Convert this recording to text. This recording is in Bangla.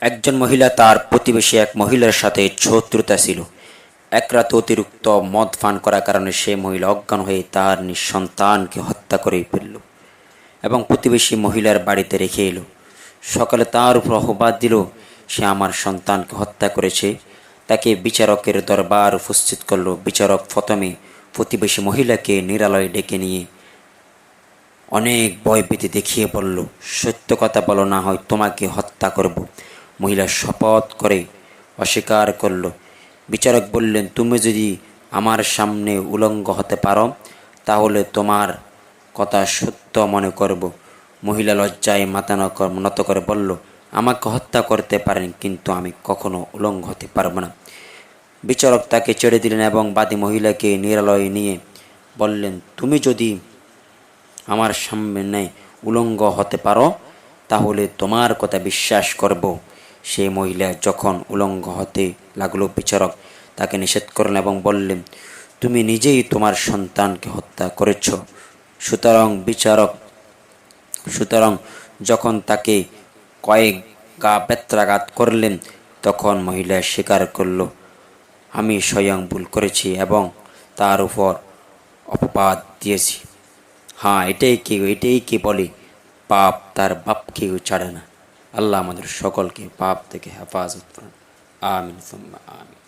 একজন মহিলা তার প্রতিবেশী এক মহিলার সাথে শত্রুতা ছিল। এক রাতে অতিরিক্ত মদ পান করার কারণে সে মহিলা অজ্ঞান হয়ে তার নিঃসন্তানকে হত্যা করে ফেলল এবং প্রতিবেশী মহিলার বাড়িতে রেখে এলো। সকালে তার উপর অপবাদ দিল, সে আমার সন্তানকে হত্যা করেছে। তাকে বিচারকের দরবার উপস্থিত করল। বিচারক প্রথমে প্রতিবেশী মহিলাকে নিরালয়ে ডেকে নিয়ে অনেক ভয়ভীতি দেখিয়ে বলল, সত্য কথা বলো না হয় তোমাকে হত্যা করব। মহিলা শপথ করে অস্বীকার করল। বিচারক বললেন, তুমি যদি আমার সামনে উলঙ্গ হতে পারো, তাহলে তোমার কথা সত্য মনে করব। মহিলা লজ্জায় মাথা নত- করে বলল, আমাকে হত্যা করতে পারেন, কিন্তু আমি কখনো উলঙ্গ হতে পারব না। বিচারক তাকে ছেড়ে দিলেন এবং বাদী মহিলাকে নিরালয়ে নিয়ে বললেন, তুমি যদি আমার সামনে উলঙ্গ হতে পারো, তাহলে তোমার কথা বিশ্বাস করব। সে মহিলা যখন উলঙ্গ হতে লাগল বিচারক, তাকে নিষেধ করলেন এবং বললেন, তুমি নিজেই তোমার সন্তানকে হত্যা করেছ। সুতরাং বিচারক, সুতরাং যখন তাকে কয়েক গা বেত্রাঘাত করলেন, তখন মহিলা স্বীকার করল, আমি স্বয়ং ভুল করেছি এবং তার উপর অপবাদ দিয়েছি। হ্যাঁ এটাই কি এটাই কি বলে? পাপ তার বাপকেও ছাড়ে না। আল্লাহ আমাদের সকলকে পাপ থেকে হেফাজত করুন। আমিন সুম্মা আমিন।